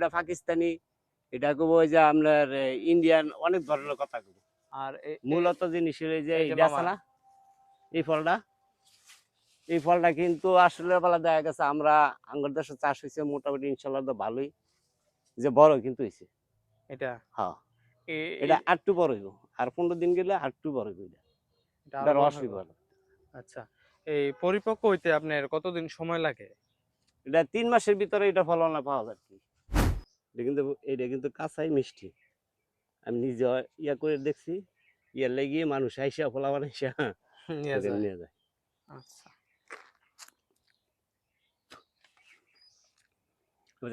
এটা পাকিস্তানি এটা কব যে আপনার ইন্ডিয়ান অনেক ধরনের কথা কব আর মূলত জিনিস হলো যে এটা আছে না এই ফলটা। এই ফলটা কিন্তু আসলে বেলা দেখা গেছে আমরা আঙ্গুর দেশে চাষ হয়েছে মোটামুটি ইনশাল্লাহ তো ভালোই। যে বড় কিন্তু হয়েছে এটা? হ্যাঁ। এটা আটটু বড় হইব। আর পনেরো দিন গেলে আটটু বড় হইব এটা। রস হইব। আচ্ছা এই পরিপক্ক হইতে আপনার কতদিন সময় লাগে? এটা তিন মাসের ভিতরে এটা ফলন পাওয়া যায় কি। এটা কিন্তু এটা কিন্তু কাঁচাই মিষ্টি। আমি নিজে ইয়া করে দেখছি ইয়ার লেগিয়ে মানুষ আইসা ফলা বানাইসা নিয়ে যায়। আচ্ছা।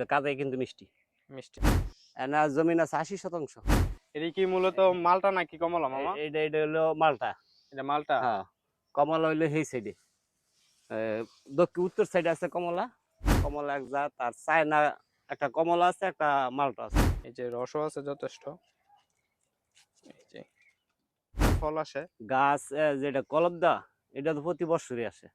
কাঁচাই কিন্তু মিষ্টি। মিষ্টি। না জমিন আছে আশি শতাংশ। এটা কি মূলত মালটা নাকি কমলা মামা? এ- এইটা এটা হলো মালটা। এটা মালটা? হ্যাঁ কমলা হইল সেই সাইডে দক্ষিণ উত্তর সাইডে আছে কমলা। কমলা এক জাত আর চায়না একটা কমলা আছে একটা মালটা আছে। এই যে রসও আছে যথেষ্ট। এই যে ফল আসে। গাছ যেটা কলম দেওয়া এটা তো প্রতি বছরই আসে।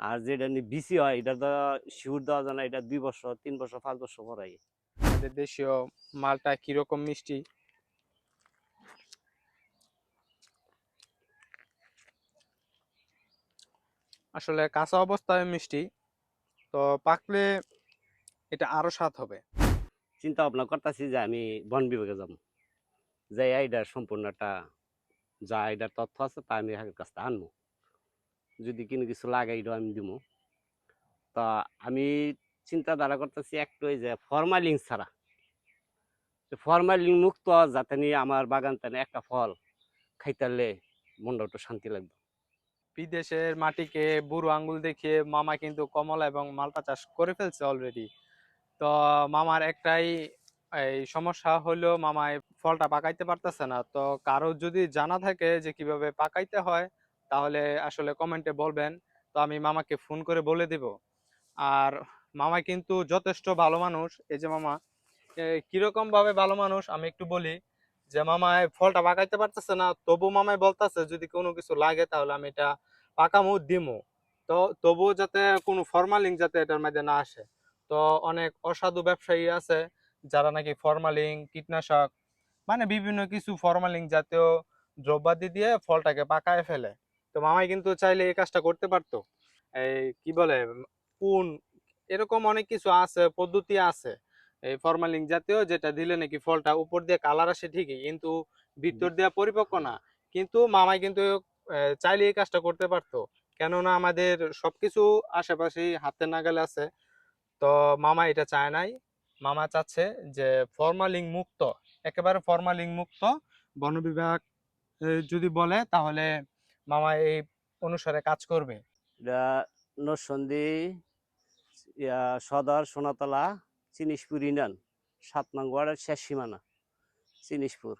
আর যেটা বিসি হয় এটা তো শিউর দেওয়া যায় না এটা দুই বছর তিন বছর পাঁচ বছর পর হয় আমাদের দেশীয় মালটা কীরকম মিষ্টি? আসলে কাঁচা অবস্থায় মিষ্টি। তো পাকলে এটা আরও স্বাদ হবে। চিন্তা ভাবনা করতেছি যে আমি বন বিভাগে যাব। যে এইটার সম্পূর্ণ একটা যা এটার তথ্য আছে তা আমি এর কাছ থেকে আনব। যদি কিনে কিছু লাগে এটাও আমি দিব। তা আমি চিন্তাধারা করতেছি একটু ওই যে ফরমালিং ছাড়া। ফরমালিং মুক্ত যাতে নিয়ে আমার বাগান তেনে একটা ফল খাইতালে মনটা একটু শান্তি লাগবে। বিদেশের মাটিকে বুড়ো আঙ্গুল দেখিয়ে মামা কিন্তু কমলা এবং মালটা চাষ করে ফেলছে অলরেডি তো মামার একটাই, এই সমস্যা হলো মামা এই ফলটা পাকাইতে পারতেছে না। তো কারও যদি জানা থাকে যে কীভাবে পাকাইতে হয়, তাহলে আসলে কমেন্টে বলবেন। তো আমি মামাকে ফোন করে বলে দিব। আর মামা কিন্তু যথেষ্ট ভালো মানুষ। এই যে মামা কীরকম ভাবে ভালো মানুষ আমি একটু বলি যে মামা এই ফলটা পাকাইতে পারতেছে না, তবু মামাই বলতেছে যদি কোনো কিছু লাগে তাহলে আমি এটা পাকামো, দিমো। তো তবুও যাতে কোনো ফরমালিং যাতে এটার মধ্যে না আসে। তো অনেক অসাধু ব্যবসায়ী আছে যারা নাকি ফরমালিং কীটনাশক মানে বিভিন্ন কিছু ফরমালিং জাতীয় দ্রব্যাদি দিয়ে ফলটাকে পাকায় ফেলে। তো মামাই কিন্তু চাইলে এই কাজটা করতে পারতো। এই কি বলে কোন এরকম অনেক কিছু আছে পদ্ধতি আছে এই ফরমালিং জাতীয় যেটা দিলে নাকি ফলটা উপর দিয়ে কালার আসে ঠিকই কিন্তু ভিতর দিয়ে পরিপক্ক না। কিন্তু মামাই কিন্তু চাইলে এই কাজটা করতে পারতো। কেননা আমাদের সবকিছু আশেপাশেই হাতে নাগালে আছে। তো মামা এটা চায় নাই। মামা চাচ্ছে যে ফরমালিং মুক্ত একেবারে ফরমালিং মুক্ত বন বিভাগ যদি বলে তাহলে মামা এই অনুসারে কাজ করবে। এটা নরসন্দী সদর, সোনাতলা, চিনিসপুর ইউনিয়ন, সাত নং ওয়ার্ডের শেষ সীমানা, চিনিসপুর।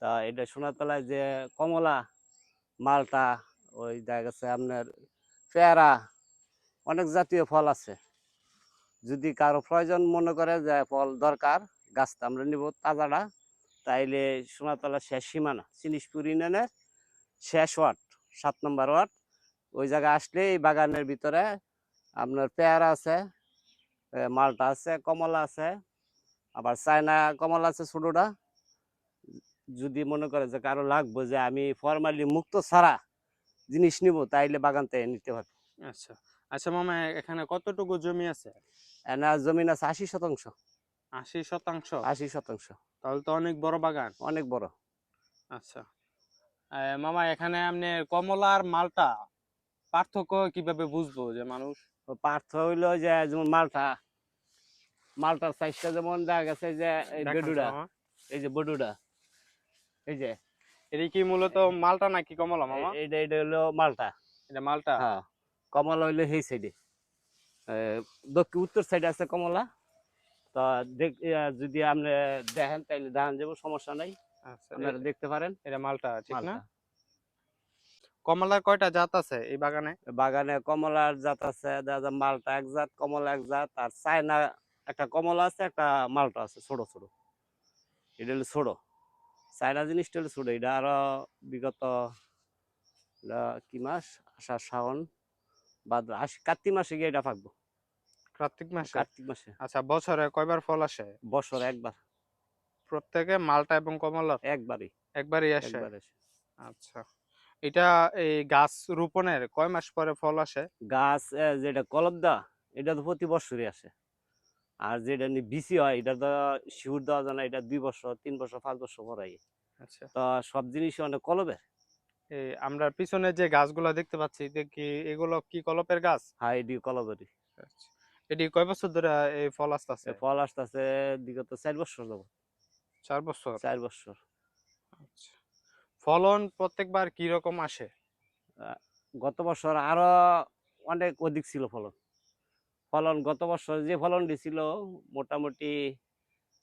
তা এটা সোনাতলায় যে কমলা মালটা, ওই দেখা গেছে আপনার পেয়ারা, অনেক জাতীয় ফল আছে। যদি কারও প্রয়োজন মনে করে যে ফল দরকার, গাছটা আমরা নিব তাজাটা, তাইলে সোনাতলা শেষ সীমানা চিনিসপুর ইউনিয়নের শেষ ওয়ার্ড, সাত নম্বর ওয়ার্ড। ওই জায়গায় আসলে এই বাগানের ভিতরে আপনার পেয়ারা আছে মালটা আছে, কমলা আছে, আবার চায়না কমলা আছে ছোটোটা। যদি মনে করে যে কারও লাগবে যে আমি ফরমালি মুক্ত ছাড়া জিনিস নিব, তাইলে বাগান থেকে নিতে পারবে আচ্ছা। আচ্ছা মামা এখানে কতটুকু জমি আছে? এনা জমিন আছে আশি শতাংশ। আশি শতাংশ? আশি শতাংশ। তাহলে তো অনেক বড় বাগান। অনেক বড়। আচ্ছা। মামা এখানে আপনি কমলা আর মালটা পার্থক্য কীভাবে বুঝব যে মানুষ? তো পার্থ হইল যে যেমন মালটা মালটার সাইজটা যেমন দেখা গেছে যে এই মামা। এই যে বডুটা এই যে। এটা কি মূলত মালটা নাকি কমলা মামা? এ- এইটা এটা হলো মালটা। এটা মালটা? হ্যাঁ। কমলা হইল সেই সাইডে দক্ষিণ উত্তর সাইডে আছে কমলা। তো দেখ যদি আপনি দেখেন তাইলে দেখান যাব সমস্যা নাই। আচ্ছা আপনারা দেখতে পারেন। এটা মালটা ঠিক না। কমলার কয়টা জাত আছে এই বাগানে? বাগানে কমলার জাত আছে মালটা এক জাত কমলা এক জাত আর চায়না একটা কমলা আছে একটা মালটা আছে ছোট ছোট। এটা হলো ছোট। চায়না জিনিসটা হলো ছোট। এটা আরও বিগত কি মাস? আষাঢ় শ্রাবণ ভাদ্র আশি কার্তিক মাসে গিয়ে এটা পাকবো কার্তিক মাসে? কার্তিক মাসে। আচ্ছা বছরে কয়বার ফল আসে? বছর একবার। প্রত্যেকে মালটা এবং কমলার একবারই। একবারই আসে? আচ্ছা। এটা এই গাছ রোপণের কয় মাস পরে ফল আসে? গাছ যেটা কলব দা এটা তো প্রতি বছরই আসে। আর যেটা বিসি হয় এটা তো শিউর দেওয়া যায় না এটা দুই বছর তিন বছর পাঁচ বছর পরে আচ্ছা। তো সব জিনিসই অনেক কলবের। আমরা পিছনে যে গাছগুলো দেখতে পাচ্ছি দেখি এগুলো কি কলপের গাছ? হ্যাঁ এটি কলবেরই। আচ্ছা। এটি কয় বছর ধরে এই ফল আসতেছে? ফল আসতেছে বিগত চার বছর যাব চার বছর? চার বছর। আচ্ছা ফলন প্রত্যেকবার কি রকম আসে? গত বছর আরও অনেক অধিক ছিল ফলন। ফলন গত বছর যে ফলন দিছিল মোটামুটি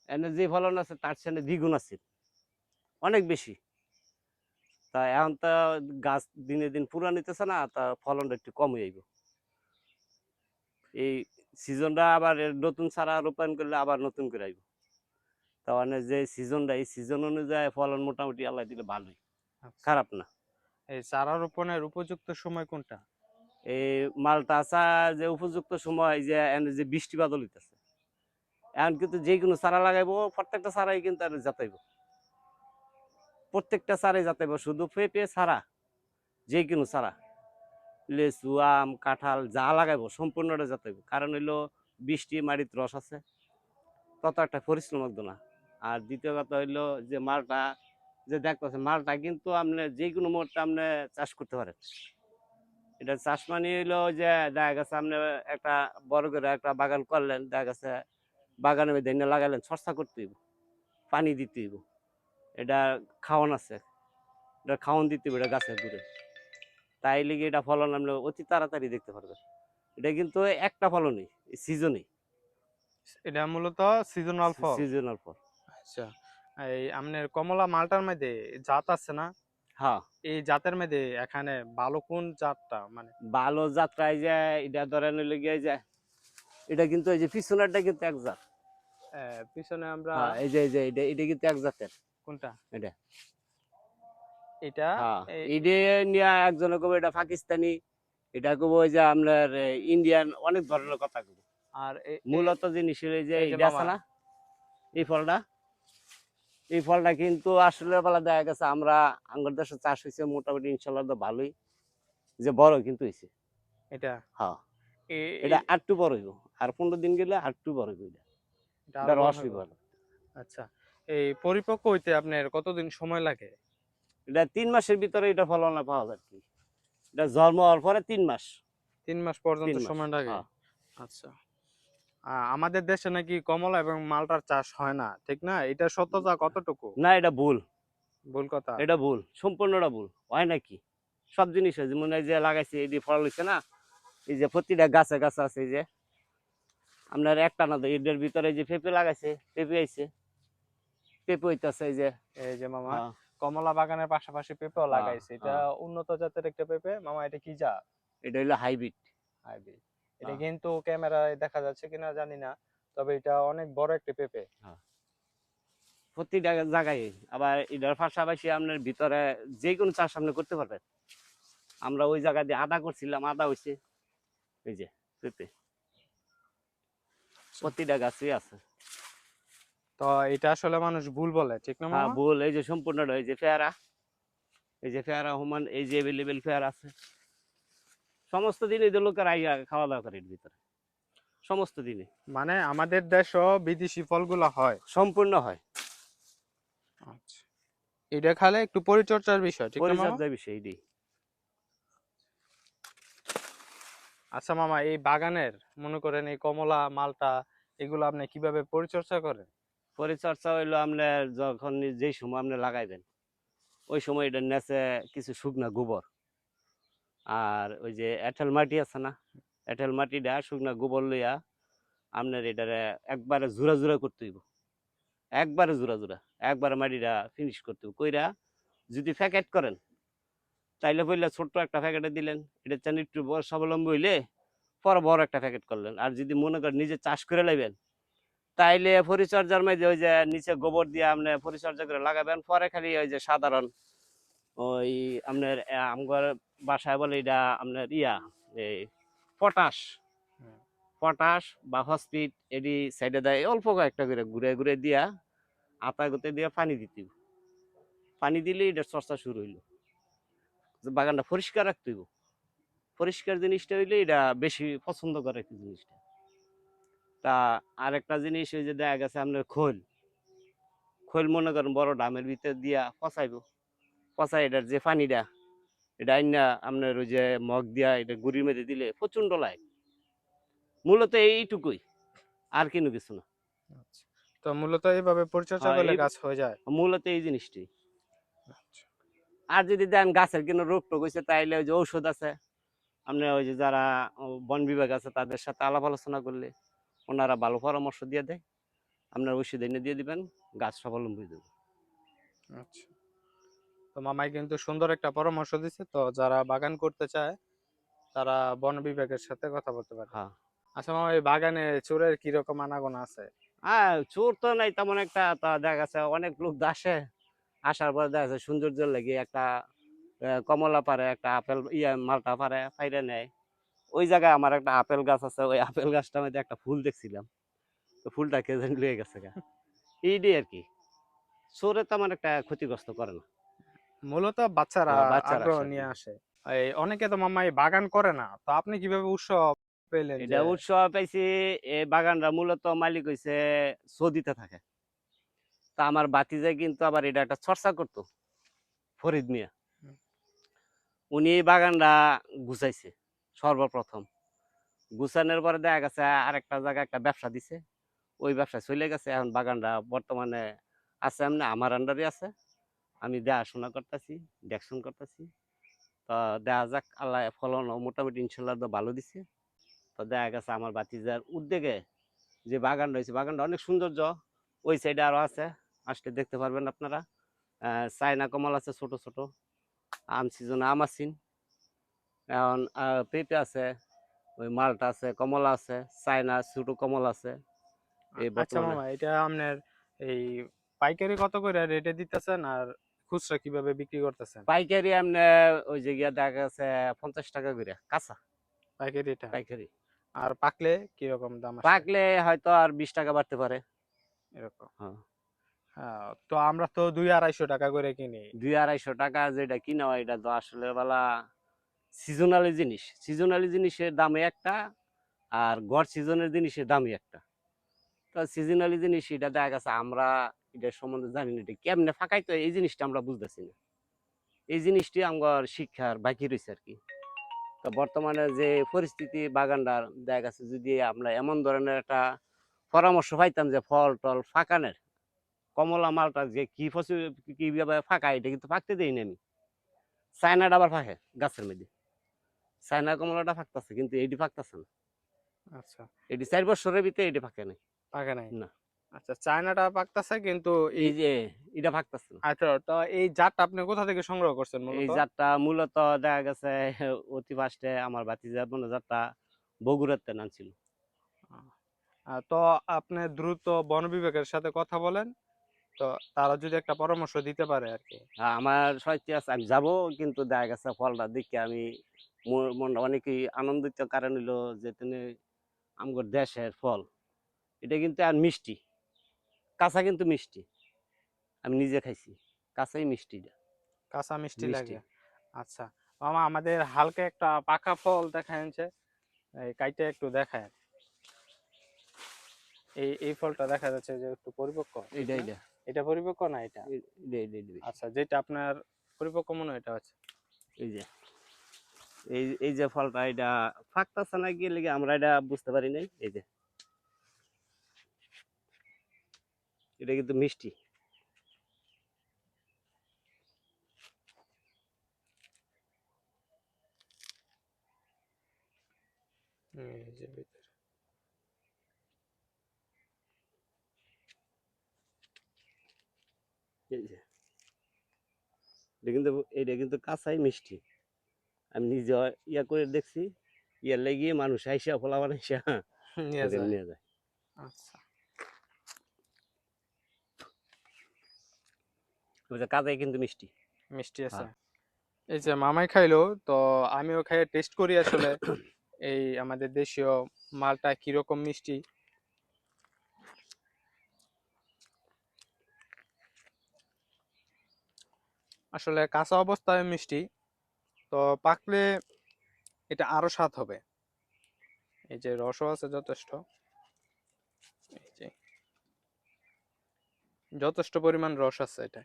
এনে যে ফলন আছে তার সাথে দ্বিগুণ আছে অনেক বেশি। তা এখন তো গাছ দিনে দিন পুরা নিতেছে না তা ফলনটা একটু কম হয়ে যাইব। এই সিজনটা আবার নতুন সারা রোপণ করলে আবার নতুন করে আইব। তা মানে যে সিজনটা এই সিজন অনুযায়ী ফলন মোটামুটি আল্লাহ দিলে ভালোই। আচ্ছা। খারাপ না। এই চারা রোপণের উপযুক্ত সময় কোনটা? এই মালটা আসা যে উপযুক্ত সময় যে এনে যে বৃষ্টি বাদল হইতেছে। এখন কিন্তু যে কোনো চারা লাগাইবো প্রত্যেকটা চারাই কিন্তু আর যাতাইব প্রত্যেকটা চারাই যাতে শুধু পেঁপে ছাড়া যে কোনো চারা লেচু, আম, কাঁঠাল, যা লাগাইবো, সম্পূর্ণটা যাতাইব কারণ হইল বৃষ্টি মাটিত রস আছে। তত একটা পরিশ্রম লাগতো না। আর দ্বিতীয় কথা হইল যে মালটা, যে দেখতেছে মালটা কিন্তু আপনি যে কোনো মুহূর্তে আপনি চাষ করতে পারেন। এটা চাষ মানে হইল যে দেখা গেছে আপনি একটা বড় করে একটা বাগান করলেন, দেখা গেছে বাগানে ধান্য লাগালেন চর্চা করতে হইব, পানি দিতে হইব। এটা খাওয়ান আছে। এটা খাওয়ান দিতে হইব এটা গাছের দূরে তাই লিগে এটা ফলন আপনি অতি তাড়াতাড়ি দেখতে পারবেন। এটা কিন্তু একটা ফলনই সিজনই এটা মূলত সিজনাল ফল। সিজনাল ফল। আচ্ছা এই আপনার কমলা মালটার মধ্যে জাত আছে না? হ্যাঁ। এই জাতের মধ্যে এখানে ভালো কোন জাতটা মানে? ভালো যাত্রায় যে এটা ধরেন লেগে যায় এটা কিন্তু এই যে পিছনেরটা কিন্তু এক জাত। পিছনে আমরা হ্যাঁ, এই যে এই যে এটা এটা কিন্তু এক জাতের। কোনটা? এটা। এটা হ্যাঁ এটা নিয়ে একজনে কবে এটা পাকিস্তানি এটা কব যে আপনার ইন্ডিয়ান অনেক ধরনের কথা কব আর মূলত জিনিস হলো যে এই যে এটা আছে না এই ফলটা এই ফলটা কিন্তু আসলে বেলা দেখা গেছে আমরা আঙ্গুর দেশে চাষ হয়েছে মোটামুটি ইনশাল্লাহ তো ভালোই যে বড় কিন্তু হয়েছে। এটা? হ্যাঁ। এটা আটটু বড় হইব আর পনেরো দিন গেলে আটটু বড় হইব এটা। রস হইব। আচ্ছা। এই পরিপক্ক হইতে আপনার কতদিন সময় লাগে? এটা তিন মাসের ভিতরে এটা ফলন পাওয়া যায় কি। এটা জন্ম হওয়ার পরে তিন মাস। তিন মাস পর্যন্ত সময় লাগে? হ্যাঁ। আচ্ছা। আমাদের দেশে নাকি কমলা এবং মালটার চাষ হয় না ঠিক না? এটা সত্যতা কতটুকু? না এটা ভুল। ভুল কথা। এটা ভুল সম্পূর্ণটা ভুল। হয় নাকি? সব জিনিস যেমন এই যে লাগাইছে এই যে ফল হইছে না? এই যে প্রতিটা গাছে গাছে আছে এই যে। আপনার একটা না এটার ভিতরে যে পেঁপে লাগাইছে পেঁপে আইছে। পেঁপে হইতাছে এই যে এই যে মামা হ্যাঁ, কমলা বাগানের পাশাপাশি পেঁপেও হ্যাঁ, লাগাইছে। এটা হ্যাঁ। উন্নত জাতের একটা পেঁপে। মামা এটা কি যা এটা হইল হাইব্রিড। হাইব্রিড। এটা। কিন্তু ক্যামেরায় দেখা যাচ্ছে কিনা জানি না তবে এটা অনেক বড় একটা পেঁপে। প্রতিটা জায়গায়। আবার এটার পাশাপাশি আপনার ভিতরে যে কোনো চাষ আপনি করতে পারবেন। আমরা ওই জায়গা দিয়ে আদা করছিলাম আদা হইছে। এই যে পেঁপে। প্রতিটা গাছই আছে। তো এটা আসলে মানুষ ভুল বলে ঠিক না হ্যাঁ ভুল এই যে সম্পূর্ণটা এই যে পেয়ারা এই যে পেয়ারা হুমান এই যে অ্যাভেলেবেল পেয়ারা আছে। সমস্ত দিন এই লোকের আইয়া খাওয়া দাওয়া করে এর ভিতরে। সমস্ত দিনে মানে আমাদের দেশও বিদেশি ফলগুলো হয়। সম্পূর্ণ হয়। আচ্ছা। এটা খালে একটু পরিচর্যার বিষয় ঠিক না মামা? পরিচর্যা বিষয় এটাই। আচ্ছা মামা এই বাগানের মনে করেন এই কমলা মালটা এগুলো আপনি কীভাবে পরিচর্যা করেন? পরিচর্যা হইল আপনার যখন যেই সময় আপনি লাগাইবেন, ওই সময় এটা নেচে কিছু শুকনা গোবর। আর ওই যে এঁটেল মাটি আছে না এঁটেল মাটিটা শুকনা গোবর লইয়া আপনার এটারে একবারে জোড়া জোড়া করতে হইব। একবারে জোড়া জোড়া, একবারে মাটিটা ফিনিশ করতে হইব। কইরা যদি প্যাকেট করেন, তাইলে বললে ছোট্ট একটা প্যাকেটে দিলেন, এটা চান একটু বড় স্বাবলম্বী হইলে পরে বড় একটা প্যাকেট করলেন। আর যদি মনে করেন নিজে চাষ করে লাইবেন তাইলে পরিচর্যার মধ্যে ওই যে নিচে গোবর দিয়ে আপনি পরিচর্যা করে লাগাবেন পরে খালি ওই যে সাধারণ ওই আপনার আহ, আমগর বাসায় বলে এটা আপনার ইয়া এই পটাশ। পটাশ বা হসপিট এডি সাইডে দেয় অল্প কয়েকটা করে ঘুরে ঘুরে দিয়া আতা গুতে দিয়া পানি দিতে পানি দিলে এটা চর্চা শুরু হইল। বাগানটা পরিষ্কার রাখতে হইব। পরিষ্কার জিনিসটা হইলে এটা বেশি পছন্দ করে জিনিসটা। তা আরেকটা জিনিস ওই যে দেখা গেছে আপনার খোল। খোল মনে করেন বড় ডামের ভিতর দিয়া পচাইব। পচাই এটার যে পানিটা এটা আইনা আপনার ওই যে মগ দিয়া এটা গুড়ির মধ্যে দিলে প্রচণ্ড লাগে। মূলত এইটুকুই আর কিনো কিছু না। আচ্ছা তো মূলত এইভাবে পরিচর্যা হ্যাঁ, করলে গাছ হয়ে যায়? মূলত এই জিনিসটি। আচ্ছা। আর যদি দেন গাছের কোনো রোগ টোগ হয়েছে তাইলে ওই যে ঔষধ আছে। আপনি ওই যে যারা বন বিভাগ আছে তাদের সাথে আলাপ আলোচনা করলে ওনারা ভালো পরামর্শ দিয়ে দেয় আপনার ওষুধ এনে দিয়ে দিবেন গাছ স্বাবলম্বী যাবে। আচ্ছা। তো মামাই কিন্তু সুন্দর একটা পরামর্শ দিচ্ছে তো যারা বাগান করতে চায় তারা বন বিভাগের সাথে কথা বলতে পারে। হ্যাঁ। আচ্ছা মামা এই বাগানে চোরের কীরকম আনাগোনা আছে? হ্যাঁ চোর তো নাই তেমন একটা তা দেখা গেছে অনেক লোক আসে আসার পর দেখা যাচ্ছে সৌন্দর্য লাগে একটা কমলা পারে একটা আপেল ইয়া মালটা পারে ফাইরে নেয়। ওই জায়গায় আমার একটা আপেল গাছ আছে ওই আপেল গাছটার মধ্যে একটা ফুল দেখছিলাম। তো ফুলটা কে জানি লুয়ে গেছে গা। এইটাই আর কি। চোরে তেমন একটা ক্ষতিগ্রস্ত করে না। মূলত বাচ্চারা হ্যাঁ, বাচ্চারা নিয়ে আসে। এই অনেকে তো মামাই বাগান করে না। তো আপনি কীভাবে উৎসব পেলেন এটা উৎসব পাইছি এই বাগানটা মূলত মালিক হইছে সৌদিতে থাকে। তা আমার বাতিজা কিন্তু আবার এটা একটা চর্চা করতো ফরিদ মিয়া। উনি এই বাগানটা গুছাইছে। সর্বপ্রথম। গুছানোর পরে দেখা গেছে আরেকটা জায়গায় একটা ব্যবসা দিছে। ওই ব্যবসা চলে গেছে। এখন বাগানটা বর্তমানে আছে এমনি, আমার আন্ডারে আছে। আমি দেখাশোনা করতেছি, দেখশন করতেছি। তো দেখা যাক, আল্লাহ ফলন মোটামুটি ইনশাল্লাহ তো ভালো দিছে। তো দেখা গেছে আমার বাতিজার উদ্যোগে যে বাগান রয়েছে বাগানটা অনেক সৌন্দর্য। ওই সাইডে আরও আছে। আসলে দেখতে পারবেন আপনারা। চায়না কমল আছে ছোট ছোট। আম সিজনে আম আছিন এখন পেঁপে আছে ওই মালটা আছে কমলা আছে চায়না ছোট কমল আছে এই আচ্ছা মামা এটা আপনার এই পাইকারি কত করে রেটে দিতেছেন আর খুচরা কীভাবে বিক্রি করতেছেন? পাইকারি এমনি ওই যে গিয়া দেখা গেছে পঞ্চাশ টাকা করে কাঁচা। পাইকারি এটা পাইকারি। আর পাকলে কীরকম দাম পাকলে হয়তো আর বিশ টাকা বাড়তে পারে। এরকম। হ্যাঁ। তো আমরা তো দুই আড়াইশো টাকা করে কিনি। দুই আড়াইশো টাকা যেটা কিনা এটা তো আসলে বলা সিজনালি জিনিস। সিজনালি জিনিসের দামে একটা আর গড় সিজনের জিনিসের দামই একটা। তো সিজনালি জিনিস এটা দেখা গেছে আমরা এটার সম্বন্ধে জানি না, এটা কেমনে ফাঁকাই তো এই জিনিসটা আমরা বুঝতেছি না। এই জিনিসটি আমার শিক্ষার বাকি রয়েছে আর কি। তো বর্তমানে যে পরিস্থিতি বাগানটার দেখা গেছে যদি আমরা এমন ধরনের একটা পরামর্শ পাইতাম যে ফল টল ফাঁকানের, কমলা মালটা যে কী ফসল কীভাবে ফাঁকা, এটা কিন্তু ফাঁকতে দেই না আমি। চায়নাটা আবার ফাঁকে গাছের মধ্যে। চায়না কমলাটা ফাঁকতেছে কিন্তু এইটি ফাঁকতেছে না। আচ্ছা। এটি চার বছরের ভিতরে এটি ফাঁকে নাই। পাকে নাই? না। আচ্ছা চায়নাটা পাকতেছে কিন্তু এই যে এটা আচ্ছা তো এই জাতটা আপনি কোথা থেকে সংগ্রহ করছেন এই জাতটা মূলত দেখা গেছে অতি ফার্স্টে আমার মানে জাতটা বগুড়াতে নামছিল। তো আপনি দ্রুত বন বিভাগের সাথে কথা বলেন তো তারা যদি একটা পরামর্শ দিতে পারে আর কি। আমার সত্যি আছে আমি যাব কিন্তু দেখা গেছে ফলটা দেখে আমি অনেকই আনন্দিত কারণ হইল যে তিনি আমগর দেশের ফল। এটা কিন্তু আর মিষ্টি। কাঁচা কিন্তু মিষ্টি। আমি নিজে খাইছি। কাঁচাই মিষ্টিটা কাঁচা মিষ্টি। লাগে। আচ্ছা। মামা আমাদের হালকা একটা পাকা ফল দেখা যাচ্ছে। এই কাইটে একটু দেখায়। এই এই ফলটা দেখা যাচ্ছে যে একটু পরিপক্ক না? এইটা। এটা পরিপক্ক না এটা? আচ্ছা যেটা আপনার পরিপক্ক মনে হয় এটা আছে। এই যে। এই এই যে ফলটা এটা ফাঁকতাছে না গিয়ে লেগে আমরা এটা বুঝতে পারি নাই। এই যে। এটা কিন্তু মিষ্টি। এটা কিন্তু এটা কিন্তু কাঁচাই মিষ্টি। আমি নিজে ইয়া করে দেখছি ইয়ার লাগিয়ে মানুষ আইসা ফলা বানাইসা নিয়ে যায়। আচ্ছা। কাঁচাই কিন্তু মিষ্টি। মিষ্টি আছে। হ্যাঁ। এই যে মামাই খাইলো তো আমিও খাইয়ে টেস্ট করি আসলে। এই আমাদের দেশীয় মালটা কীরকম মিষ্টি। আসলে কাঁচা অবস্থায় মিষ্টি। তো পাকলে এটা আরও স্বাদ হবে। এই যে রসও আছে যথেষ্ট। যথেষ্ট পরিমাণ রস আছে এটা।